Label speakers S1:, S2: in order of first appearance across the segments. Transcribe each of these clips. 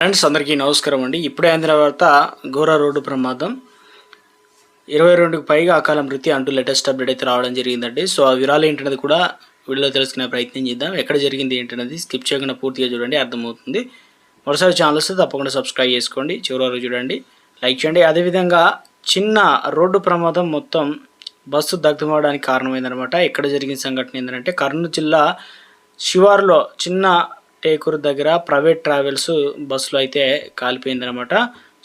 S1: Friends అందరికీ నమస్కారం అండి. ఇప్పుడే అందిన వార్త ఘోర రోడ్డు ప్రమాదం. ఇరవై రెండుకు పైగా అకాల మృతి అంటూ లేటెస్ట్ అప్డేట్ అయితే రావడం జరిగిందండి. సో ఆ వివరాలు ఏంటనేది కూడా వీడియోలో తెలుసుకునే ప్రయత్నం చేద్దాం. ఎక్కడ జరిగింది ఏంటనేది స్కిప్ చేయకుండా పూర్తిగా చూడండి అర్థమవుతుంది. మరోసారి ఛానల్ వస్తే తప్పకుండా సబ్స్క్రైబ్ చేసుకోండి. చివరి చూడండి. లైక్ చేయండి. అదేవిధంగా చిన్న రోడ్డు ప్రమాదం మొత్తం బస్సు దగ్ధమవడానికి కారణమైందనమాట ఎక్కడ జరిగిన సంఘటన ఏంటంటే కర్నూలు జిల్లా శివారులో చిన్న టేకూరు దగ్గర ప్రైవేట్ ట్రావెల్స్ బస్సులో అయితే కాలిపోయిందనమాట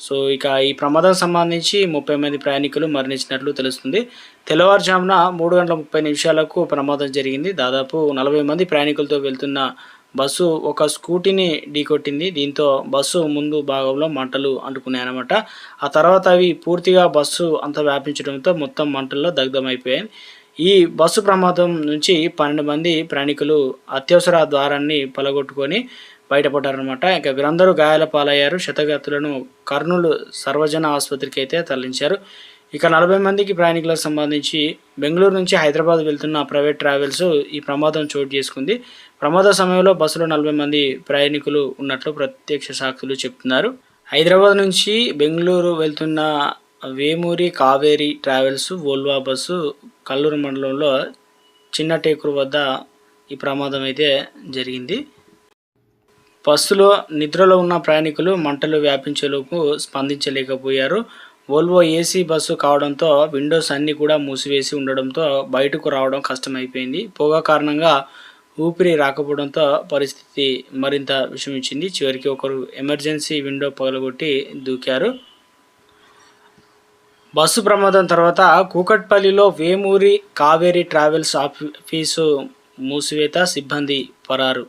S1: సో ఇక ఈ ప్రమాదం సంబంధించి ముప్పై మంది ప్రయాణికులు మరణించినట్లు తెలుస్తుంది. తెల్లవారుజామున మూడు గంటల ముప్పై నిమిషాలకు ప్రమాదం జరిగింది. దాదాపు నలభై మంది ప్రయాణికులతో వెళ్తున్న బస్సు ఒక స్కూటీని ఢీకొట్టింది. దీంతో బస్సు ముందు భాగంలో మంటలు అంటుకున్నాయన్నమాట. ఆ తర్వాత అవి పూర్తిగా బస్సు అంత వ్యాపించడంతో మొత్తం మంటల్లో దగ్ధమైపోయాయి. ఈ బస్సు ప్రమాదం నుంచి పన్నెండు మంది ప్రయాణికులు అత్యవసర ద్వారాన్ని పలగొట్టుకొని బయటపడ్డారనమాట ఇక వీరందరూ గాయాల పాలయ్యారు. శతగతులను కర్నూలు సర్వజన ఆసుపత్రికి అయితే తరలించారు. ఇక నలభై మందికి ప్రయాణికులకు సంబంధించి బెంగళూరు నుంచి హైదరాబాద్ వెళ్తున్న ప్రైవేట్ ట్రావెల్స్ ఈ ప్రమాదం చోటు చేసుకుంది. ప్రమాద సమయంలో బస్సులో నలభై మంది ప్రయాణికులు ఉన్నట్లు ప్రత్యక్ష సాక్షులు చెప్తున్నారు. హైదరాబాద్ నుంచి బెంగళూరు వెళ్తున్న Vemuri Kaveri travels Volvo bus Kalluru మండలంలో చిన్న టేకురు వద్ద ఈ ప్రమాదం అయితే జరిగింది. బస్సులో నిద్రలో ఉన్న ప్రయాణికులు మంటలు వ్యాపించేలోపు స్పందించలేకపోయారు. వోల్వో ఏసీ బస్సు కావడంతో విండోస్ అన్నీ కూడా మూసివేసి ఉండడంతో బయటకు రావడం కష్టమైపోయింది. పొగ కారణంగా ఊపిరి రాకపోవడంతో పరిస్థితి మరింత విషమించింది. చివరికి ఒకరు ఎమర్జెన్సీ విండో పగలగొట్టి దూకారు. బస్సు ప్రమాదం తర్వాత కూకట్పల్లిలో వేమూరి కావేరి ట్రావెల్స్ ఆఫీసు మూసివేత సిబ్బంది పరారు.